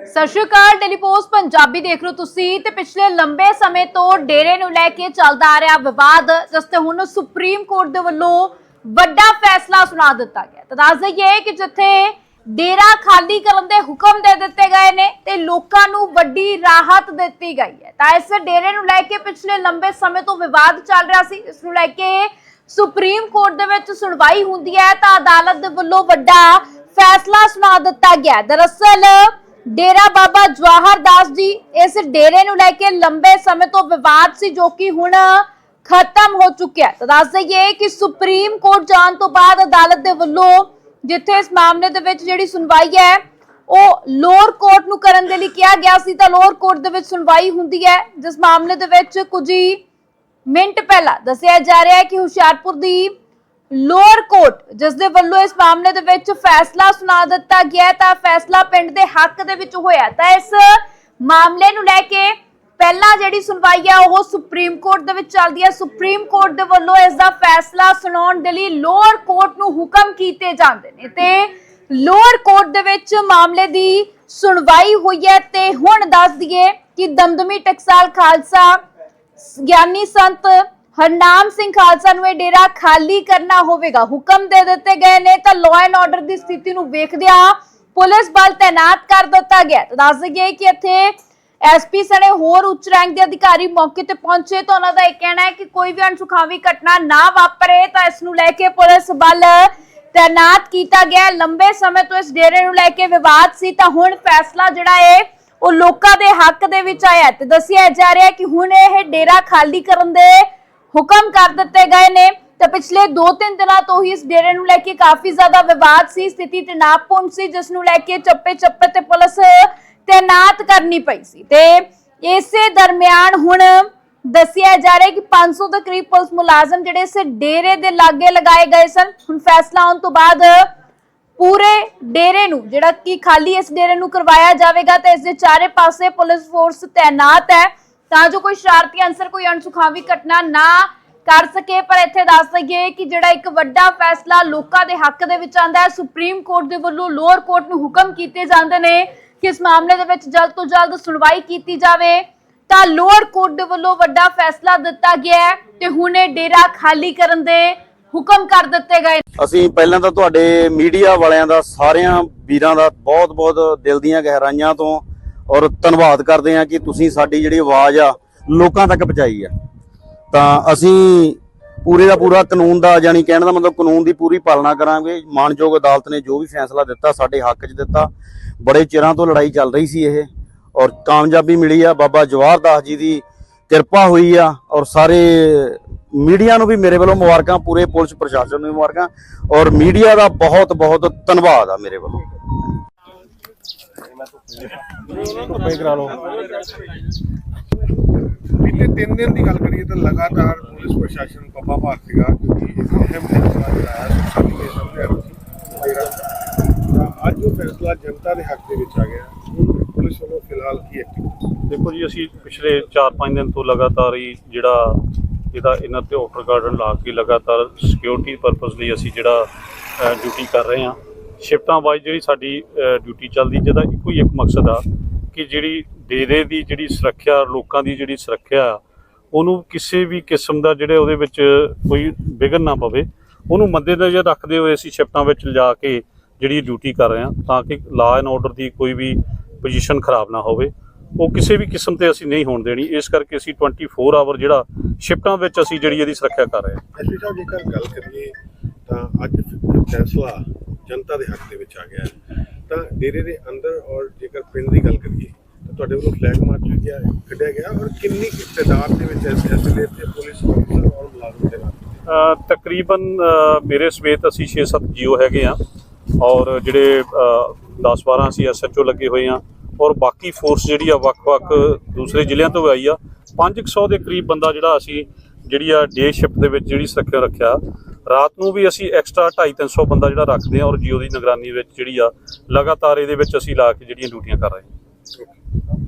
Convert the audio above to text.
ਸਤਿ ਸ਼੍ਰੀ ਅਕਾਲ ਡੇਲੀ ਪੋਸਟ ਪੰਜਾਬੀ ਦੇਖ ਰਹੇ ਤੁਸੀਂ ਤੇ ਪਿਛਲੇ ਲੰਬੇ ਸਮੇਂ ਤੋਂ ਡੇਰੇ ਨੂੰ ਲੈ ਕੇ ਚੱਲਦਾ ਆ ਰਿਹਾ ਵਿਵਾਦ, ਜਿਸ ਤੇ ਹੁਣ ਸੁਪਰੀਮ ਕੋਰਟ ਦੇ ਵੱਲੋਂ ਵੱਡਾ ਫੈਸਲਾ ਸੁਣਾ ਦਿੱਤਾ ਗਿਆ। ਤਾਂ ਦੱਸ ਦਈਏ ਕਿ ਜਿੱਥੇ ਡੇਰਾ ਖਾਲੀ ਕਰਨ ਦੇ ਹੁਕਮ ਦੇ ਦਿੱਤੇ ਗਏ ਨੇ ਤੇ ਲੋਕਾਂ ਨੂੰ ਵੱਡੀ ਰਾਹਤ ਦਿੱਤੀ ਗਈ ਹੈ। ਤਾਂ ਇਸ ਡੇਰੇ ਨੂੰ ਲੈ ਕੇ ਪਿਛਲੇ ਲੰਬੇ ਸਮੇਂ ਤੋਂ ਵਿਵਾਦ ਚੱਲ ਰਿਹਾ ਸੀ, ਇਸ ਨੂੰ ਲੈ ਕੇ ਸੁਪਰੀਮ ਕੋਰਟ ਦੇ ਵਿੱਚ ਸੁਣਵਾਈ ਹੁੰਦੀ ਹੈ ਤਾਂ ਅਦਾਲਤ ਦੇ ਵੱਲੋਂ ਵੱਡਾ ਫੈਸਲਾ ਸੁਣਾ ਦਿੱਤਾ ਗਿਆ। ਦਰਅਸਲ ਡੇਰਾ ਬਾਬਾ ਜਵਾਹਰ ਦਾਸ ਜੀ ਇਸ ਡੇਰੇ ਨੂੰ ਲੈ ਕੇ ਲੰਬੇ ਸਮੇਂ ਤੋਂ ਵਿਵਾਦ ਸੀ ਜੋ ਕਿ ਹੁਣ ਖਤਮ ਹੋ ਚੁੱਕਿਆ ਤਾਂ ਦੱਸ ਦਈਏ ਕਿ ਸੁਪਰੀਮ ਕੋਰਟ ਜਾਣ ਤੋਂ ਬਾਅਦ ਅਦਾਲਤ ਦੇ ਵੱਲੋਂ ਜਿੱਥੇ ਇਸ ਮਾਮਲੇ ਦੇ ਵਿੱਚ ਜਿਹੜੀ ਸੁਣਵਾਈ ਹੈ, ਉਹ ਲੋਅਰ ਕੋਰਟ ਨੂੰ ਕਰਨ ਦੇ ਲਈ ਕਿਹਾ ਗਿਆ ਸੀ, ਤਾਂ ਲੋਅਰ ਕੋਰਟ ਦੇ ਵਿੱਚ ਸੁਣਵਾਈ ਹੁੰਦੀ ਹੈ, ਜਿਸ ਮਾਮਲੇ ਦੇ ਵਿੱਚ ਕੁਝ ਹੀ ਮਿੰਟ ਪਹਿਲਾਂ ਦੱਸਿਆ ਜਾ ਰਿਹਾ ਹੈ ਕਿ ਹੁਸ਼ਿਆਰਪੁਰ ਦੀ ਲੋਅਰ ਕੋਰਟ ਜਿਸ ਦੇ ਵੱਲੋਂ ਇਸ ਮਾਮਲੇ ਦੇ ਵਿੱਚ ਫੈਸਲਾ ਸੁਣਾ ਦਿੱਤਾ ਗਿਆ ਤਾਂ ਫੈਸਲਾ ਪਿੰਡ ਦੇ ਹੱਕ ਦੇ ਵਿੱਚ ਹੋਇਆ ਤਾਂ ਇਸ ਮਾਮਲੇ ਨੂੰ ਲੈ ਕੇ ਪਹਿਲਾਂ ਜਿਹੜੀ ਸੁਣਵਾਈ ਹੈ ਉਹ ਸੁਪਰੀਮ ਕੋਰਟ ਦੇ ਵਿੱਚ ਚੱਲਦੀ ਹੈ ਸੁਪਰੀਮ ਕੋਰਟ ਦੇ ਵੱਲੋਂ ਇਸ ਦਾ ਫੈਸਲਾ ਸੁਣਾਉਣ ਦੇ ਲਈ ਲੋਅਰ ਕੋਰਟ ਨੂੰ ਹੁਕਮ ਕੀਤੇ ਜਾਂਦੇ ਨੇ। ਤੇ ਲੋਅਰ ਕੋਰਟ ਦੇ ਵਿੱਚ ਮਾਮਲੇ ਦੀ ਸੁਣਵਾਈ ਹੋਈ ਹੈ ਤੇ ਹੁਣ ਦੱਸ ਦਈਏ ਕਿ ਦਮਦਮੀ ਟਕਸਾਲ ਖਾਲਸਾ ਗਿਆਨੀ ਸੰਤ ਹਰਨਾਮ ਸਿੰਘ ਖਾਲਸਾ ਨੂੰ ਇਹ ਡੇਰਾ ਖਾਲੀ ਕਰਨਾ ਹੋਵੇਗਾ। ਹੁਕਮ ਦੇ ਦਿੱਤੇ ਗਏ ਨੇ ਤਾਂ ਲਾਅ ਐਂਡ ਆਰਡਰ ਦੀ ਸਥਿਤੀ ਨੂੰ ਵੇਖਦਿਆਂ ਪੁਲਿਸ ਬਲ ਤਾਇਨਾਤ ਕਰ ਦਿੱਤਾ ਗਿਆ। ਤਾਂ ਦੱਸ ਦਈਏ ਕਿ ਇੱਥੇ ਐਸਪੀ ਸਣੇ ਹੋਰ ਉੱਚ ਰੈਂਕ ਦੇ ਅਧਿਕਾਰੀ ਮੌਕੇ ਤੇ ਪਹੁੰਚੇ ਤਾਂ ਉਹਨਾਂ ਦਾ ਇਹ ਕਹਿਣਾ ਹੈ ਕਿ ਕੋਈ ਵੀ ਅਣਸੁਖਾਵੀ ਘਟਨਾ ਨਾ ਵਾਪਰੇ ਤਾਂ ਇਸ ਨੂੰ ਲੈ ਕੇ ਪੁਲਿਸ ਬਲ ਤਾਇਨਾਤ ਕੀਤਾ ਗਿਆ। ਲੰਬੇ ਸਮੇਂ ਤੋਂ ਇਸ ਡੇਰੇ ਨੂੰ ਲੈ ਕੇ ਵਿਵਾਦ ਸੀ ਤਾਂ ਹੁਣ ਫੈਸਲਾ ਜਿਹੜਾ ਹੈ ਉਹ ਲੋਕਾਂ ਦੇ ਹੱਕ ਦੇ ਵਿੱਚ ਆਇਆ ਤੇ ਦੱਸਿਆ ਜਾ ਰਿਹਾ ਕਿ ਹੁਣ ਇਹ ਡੇਰਾ ਖਾਲੀ ਕਰਨ ਦੇ ਹੁਕਮ ਕਰ ਦਿੱਤੇ ਗਏ ਨੇ ਤੇ ਪਿਛਲੇ 2-3 ਦਿਨਾਂ ਤੋਂ ਹੀ ਇਸ ਡੇਰੇ ਨੂੰ ਲੈ ਕੇ ਕਾਫੀ ਜ਼ਿਆਦਾ ਵਿਵਾਦ ਸੀ, ਸਥਿਤੀ ਤਣਾਅਪੂਰਨ ਸੀ, ਜਿਸ ਨੂੰ ਲੈ ਕੇ ਚੱਪੇ-ਚੱਪੇ ਤੇ ਪੁਲਿਸ ਤਾਇਨਾਤ ਕਰਨੀ ਪਈ ਸੀ। ਤੇ ਇਸੇ ਦਰਮਿਆਨ ਹੁਣ ਦੱਸਿਆ ਜਾ ਰਿਹਾ ਕਿ 500 ਦੇ ਕਰੀਬ ਪੁਲਿਸ ਮੁਲਾਜ਼ਮ ਜਿਹੜੇ ਇਸ ਡੇਰੇ ਦੇ ਲਾਗੇ ਲਗਾਏ ਗਏ ਸਨ। ਹੁਣ ਫੈਸਲਾ ਆਉਣ ਤੋਂ ਬਾਅਦ ਪੂਰੇ ਡੇਰੇ ਨੂੰ, ਜਿਹੜਾ ਕਿ ਖਾਲੀ ਇਸ ਡੇਰੇ ਨੂੰ ਕਰਵਾਇਆ ਜਾਵੇਗਾ ਤੇ ਇਸ ਦੇ ਚਾਰੇ ਪਾਸੇ ਪੁਲਿਸ ਫੋਰਸ ਤੈਨਾਤ ਹੈ। ਤਾਂ ਜੋ ਕੋਈ ਸ਼ਰਾਰਤੀ ਅੰਸਰ ਕੋਈ ਅਣਸੁਖਾਵੀ ਘਟਨਾ ਨਾ ਕਰ ਸਕੇ, ਪਰ ਇੱਥੇ ਦੱਸ ਦਈਏ ਕਿ ਜਿਹੜਾ ਇੱਕ ਵੱਡਾ ਫੈਸਲਾ ਲੋਕਾਂ ਦੇ ਹੱਕ ਦੇ ਵਿੱਚ ਆਂਦਾ ਹੈ, ਸੁਪਰੀਮ ਕੋਰਟ ਦੇ ਵੱਲੋਂ ਲੋਅਰ ਕੋਰਟ ਨੂੰ ਹੁਕਮ ਕੀਤੇ ਜਾਂਦੇ ਨੇ ਕਿ ਇਸ ਮਾਮਲੇ ਦੇ ਵਿੱਚ ਜਲਦ ਤੋਂ ਜਲਦ ਸੁਣਵਾਈ ਕੀਤੀ ਜਾਵੇ। ਤਾਂ ਲੋਅਰ ਕੋਰਟ ਦੇ ਵੱਲੋਂ ਵੱਡਾ ਫੈਸਲਾ ਦਿੱਤਾ ਗਿਆ ਹੈ ਤੇ ਹੁਣ ਇਹ ਡੇਰਾ ਖਾਲੀ ਕਰਨ ਦੇ ਹੁਕਮ ਕਰ ਦਿੱਤੇ ਗਏ ਅਸੀਂ ਪਹਿਲਾਂ ਤਾਂ ਤੁਹਾਡੇ ਮੀਡੀਆ ਵਾਲਿਆਂ ਦਾ, ਸਾਰਿਆਂ ਵੀਰਾਂ ਦਾ ਬਹੁਤ-ਬਹੁਤ ਦਿਲ ਦੀਆਂ ਗਹਿਰਾਈਆਂ ਤੋਂ ਔਰ ਧੰਨਵਾਦ ਕਰਦੇ ਹਾਂ ਕਿ ਤੁਸੀਂ ਸਾਡੀ ਜਿਹੜੀ ਆਵਾਜ਼ ਆ ਲੋਕਾਂ ਤੱਕ ਪਹੁੰਚਾਈ ਆ। ਤਾਂ ਅਸੀਂ ਪੂਰੇ ਦਾ ਪੂਰਾ ਕਾਨੂੰਨ ਦਾ ਯਾਨੀ ਕਹਿਣ ਦਾ ਮਤਲਬ ਕਾਨੂੰਨ ਦੀ ਪੂਰੀ ਪਾਲਣਾ ਕਰਾਂਗੇ। ਮਾਨਯੋਗ ਅਦਾਲਤ ਨੇ ਜੋ ਵੀ ਫੈਸਲਾ ਦਿੱਤਾ, ਸਾਡੇ ਹੱਕ 'ਚ ਦਿੱਤਾ। ਬੜੇ ਚਿਰਾਂ ਤੋਂ ਲੜਾਈ ਚੱਲ ਰਹੀ ਸੀ ਇਹ। ਔਰ ਕਾਮਯਾਬੀ ਮਿਲੀ ਆ। ਬਾਬਾ ਜਵਾਹਰ ਦਾਸ ਜੀ ਦੀ ਕਿਰਪਾ ਹੋਈ ਆ। ਔਰ ਸਾਰੇ ਮੀਡੀਆ ਨੂੰ ਵੀ ਮੇਰੇ ਵੱਲੋਂ ਮੁਬਾਰਕਾਂ, ਪੂਰੇ ਪੁਲਿਸ ਪ੍ਰਸ਼ਾਸਨ ਨੂੰ ਵੀ ਮੁਬਾਰਕਾਂ। ਔਰ ਮੀਡੀਆ ਦਾ ਬਹੁਤ ਬਹੁਤ ਧੰਨਵਾਦ ਆ ਮੇਰੇ ਵੱਲੋਂ। ਪੇ ਕਰਾ ਲਓ ਬੀਤੇ 3 ਦਿਨ ਦੀ ਗੱਲ ਕਰੀਏ ਤਾਂ ਲਗਾਤਾਰ ਪੁਲਿਸ ਪ੍ਰਸ਼ਾਸਨ ਪੱਪਾ ਭਾਰ ਸੀਗਾ ਕਿਉਂਕਿ ਇੱਕ ਅਹਿਮ ਫੈਸਲਾ ਜਿਹੜਾ ਆਇਆ ਸੁਸਾਨੀ ਦੇ ਸਾਹਮਣੇ ਤਾਂ ਅੱਜ ਉਹ ਫੈਸਲਾ ਜਨਤਾ ਦੇ ਹੱਕ ਦੇ ਵਿੱਚ ਆ ਗਿਆ। ਪੁਲਿਸ ਵੱਲੋਂ ਫਿਲਹਾਲ ਕੀ ਐਕਟਿਵ ਦੇਖੋ ਜੀ ਅਸੀਂ ਪਿਛਲੇ 4-5 ਦਿਨ ਤੋਂ ਲਗਾਤਾਰ ਹੀ ਜਿਹੜਾ ਇਹਦਾ ਇਹਨਾਂ ਤੇ ਆਊਟਰ ਗਾਰਡਨ ਲਾ ਕੇ ਲਗਾਤਾਰ ਸਿਕਿਉਰਿਟੀ ਪਰਪਸ ਲਈ ਅਸੀਂ ਜਿਹੜਾ ਡਿਊਟੀ ਕਰ ਰਹੇ ਹਾਂ। ਸ਼ਿਫਟਾਂ ਵਾਈਜ਼ ਜਿਹੜੀ ਸਾਡੀ ਡਿਊਟੀ ਚੱਲਦੀ ਜਿਹਦਾ ਇੱਕੋ ਹੀ ਇੱਕ ਮਕਸਦ ਆ ਕਿ ਜਿਹੜੀ ਡੇਰੇ ਦੀ ਜਿਹੜੀ ਸੁਰੱਖਿਆ ਲੋਕਾਂ ਦੀ ਜਿਹੜੀ ਸੁਰੱਖਿਆ ਆ, ਉਹਨੂੰ ਕਿਸੇ ਵੀ ਕਿਸਮ ਦਾ ਜਿਹੜੇ ਉਹਦੇ ਵਿੱਚ ਕੋਈ ਵਿਘਨ ਨਾ ਪਵੇ ਉਹਨੂੰ ਮੱਦੇਨਜ਼ਰ ਰੱਖਦੇ ਹੋਏ ਅਸੀਂ ਸ਼ਿਫਟਾਂ ਵਿੱਚ ਲਿਜਾ ਕੇ ਜਿਹੜੀ ਡਿਊਟੀ ਕਰ ਰਹੇ ਹਾਂ ਤਾਂ ਕਿ ਲਾ ਐਂਡ ਆਰਡਰ ਦੀ ਕੋਈ ਵੀ ਪੋਜੀਸ਼ਨ ਖਰਾਬ ਨਾ ਹੋਵੇ। ਉਹ ਕਿਸੇ ਵੀ ਕਿਸਮ ਤੇ ਅਸੀਂ ਨਹੀਂ ਹੋਣ ਦੇਣੀ ਇਸ ਕਰਕੇ ਅਸੀਂ 24 ਆਵਰ ਜਿਹੜਾ ਸ਼ਿਫਟਾਂ ਵਿੱਚ ਅਸੀਂ ਜਿਹੜੀ ਇਹਦੀ ਸੁਰੱਖਿਆ ਕਰ ਰਹੇ ਹਾਂ। ਐਸਪੀ ਸਾਹਿਬ ਜੇਕਰ ਗੱਲ ਕਰੀਏ ਤਾਂ ਅੱਜ ਫੈਸਲਾ ਜਨਤਾ ਦੇ ਹੱਕ ਦੇ ਵਿੱਚ ਆ ਗਿਆ ਹੈ। ਤਾਂ ਡੇਰੇ ਦੇ ਅੰਦਰ ਔਰ ਜੇਕਰ ਪਿੰਡ ਦੀ ਗੱਲ ਕਰੀਏ, ਤਾਂ ਤੁਹਾਡੇ ਵੱਲੋਂ ਫਲੈਗ ਮਾਰਚ ਵੀ ਗਿਆ ਕੱਢਿਆ ਗਿਆ ਔਰ ਕਿੰਨੀ ਕੁ ਦੇ ਵਿੱਚ ਇਸ ਇਸ ਵੇਲੇ ਪੁਲਿਸ ਅਫਸਰ ਔਰ ਮੁਲਾਜ਼ਮ ਦੇ ਨਾਲ ਤਕਰੀਬਨ ਮੇਰੇ ਸਮੇਤ ਅਸੀਂ 6-7 ਜੀਓ ਹੈਗੇ ਆ ਔਰ ਜਿਹੜੇ 10-12 ਅਸੀਂ ਐਸਐਚਓ ਲੱਗੇ ਹੋਏ ਆ ਔਰ ਬਾਕੀ ਫੋਰਸ ਜਿਹੜੀ ਆ ਵੱਖ-ਵੱਖ ਦੂਸਰੇ ਜ਼ਿਲ੍ਹਿਆਂ ਤੋਂ ਆਈ ਆ। 500 ਦੇ ਕਰੀਬ ਬੰਦਾ ਜਿਹੜਾ ਅਸੀਂ ਜਿਹੜੀ ਆ ਡੇ ਸ਼ਿਫਟ ਦੇ ਵਿੱਚ ਜਿਹੜੀ ਸੁਰੱਖਿਆ ਰੱਖਿਆ ਰਾਤ ਨੂੰ ਵੀ ਅਸੀਂ ਐਕਸਟਰਾ 250-300 ਬੰਦਾ ਜਿਹੜਾ ਰੱਖਦੇ ਆ ਔਰ ਜੀਓ ਦੀ ਨਿਗਰਾਨੀ ਵਿੱਚ ਜਿਹੜੀ ਆ, ਲਗਾਤਾਰ ਇਹਦੇ ਵਿੱਚ ਅਸੀਂ ਲਾ ਕੇ ਜਿਹੜੀਆਂ ਡਿਊਟੀਆਂ ਕਰ ਰਹੇ ਹਾਂ।